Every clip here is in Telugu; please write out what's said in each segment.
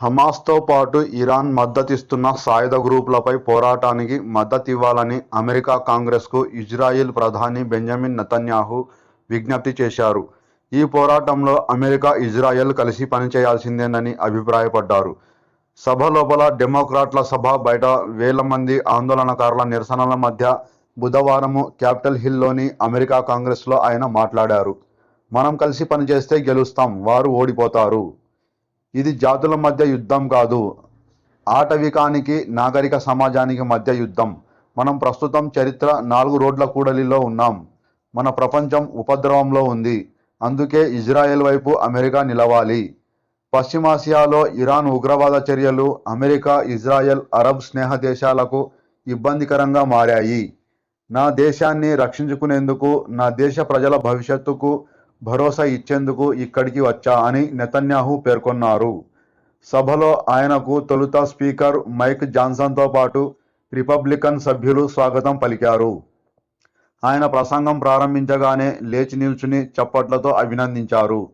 హమాస్తో పాటు ఇరాన్ మద్దతిస్తున్న సాయుధ గ్రూపులపై పోరాటానికి మద్దతివ్వాలని అమెరికా కాంగ్రెస్కు ఇజ్రాయెల్ ప్రధాని బెంజమిన్ నెతన్యాహు విజ్ఞప్తి చేశారు. ఈ పోరాటంలో అమెరికా ఇజ్రాయెల్ కలిసి పనిచేయాల్సిందేనని అభిప్రాయపడ్డారు. సభ లోపల డెమోక్రాట్ల సభ బయట వేల మంది ఆందోళనకారుల నిరసనల మధ్య బుధవారము క్యాపిటల్ హిల్లోని అమెరికా కాంగ్రెస్లో ఆయన మాట్లాడారు. మనం కలిసి పనిచేస్తే గెలుస్తాం వారు ఓడిపోతారు. ఇది జాతుల మధ్య యుద్ధం కాదు. ఆటవికానికి నాగరిక సమాజానికి మధ్య యుద్ధం. మనం ప్రస్తుతం చరిత్ర నాలుగు రోడ్ల కూడలిలో ఉన్నాం. మన ప్రపంచం ఉపద్రవంలో ఉంది. అందుకే ఇజ్రాయెల్ వైపు అమెరికా నిలవాలి. పశ్చిమాసియాలో ఇరాన్ ఉగ్రవాద చర్యలు అమెరికా ఇజ్రాయెల్ అరబ్ స్నేహ దేశాలకు ఇబ్బందికరంగా మారాయి. నా దేశాన్ని రక్షించుకునేందుకు నా దేశ ప్రజల భవిష్యత్తుకు భరోసా ఇచ్చేందుకు ఇక్కడికి వచ్చా అని నెతన్యాహు పేర్కొన్నారు. సభలో ఆయనకు తొలుత స్పీకర్ మైక్ జాన్సన్తో పాటు రిపబ్లికన్ సభ్యులు స్వాగతం పలికారు. ఆయన ప్రసంగం ప్రారంభించగానే లేచి నిల్చుని చప్పట్లతో అభినందించారు.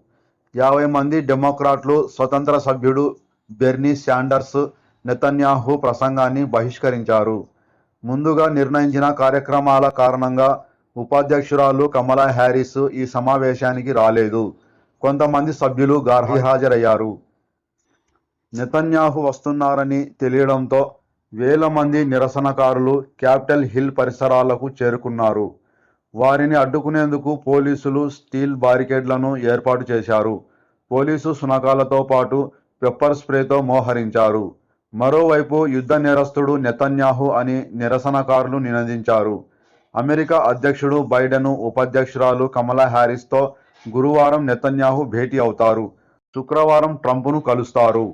యాభై మంది డెమోక్రాట్లు స్వతంత్ర సభ్యుడు బెర్నీ శాండర్స్ నెతన్యాహు ప్రసంగాన్ని బహిష్కరించారు. ముందుగా నిర్ణయించిన కార్యక్రమాల కారణంగా ఉపాధ్యక్షురాలు కమలా హ్యారిస్ ఈ సమావేశానికి రాలేదు. కొంతమంది సభ్యులు గార్హి హాజరయ్యారు. నెతన్యాహు వస్తున్నారని తెలియడంతో వేల మంది నిరసనకారులు క్యాపిటల్ హిల్ పరిసరాలకు చేరుకున్నారు. వారిని అడ్డుకునేందుకు పోలీసులు స్టీల్ బారికేడ్లను ఏర్పాటు చేశారు. పోలీసు సునకాలతో పాటు పెప్పర్ స్ప్రేతో మోహరించారు. మరోవైపు యుద్ధ నేరస్తుడు నెతన్యాహు అని నిరసనకారులు నినదించారు. అమెరికా అధ్యక్షుడు బైడెన్ ఉపాధ్యక్షురాలు కమలా హ్యారిస్తో గురువారం నెతన్యాహు భేటీ అవుతారు. శుక్రవారం ట్రంప్ను కలుస్తారు.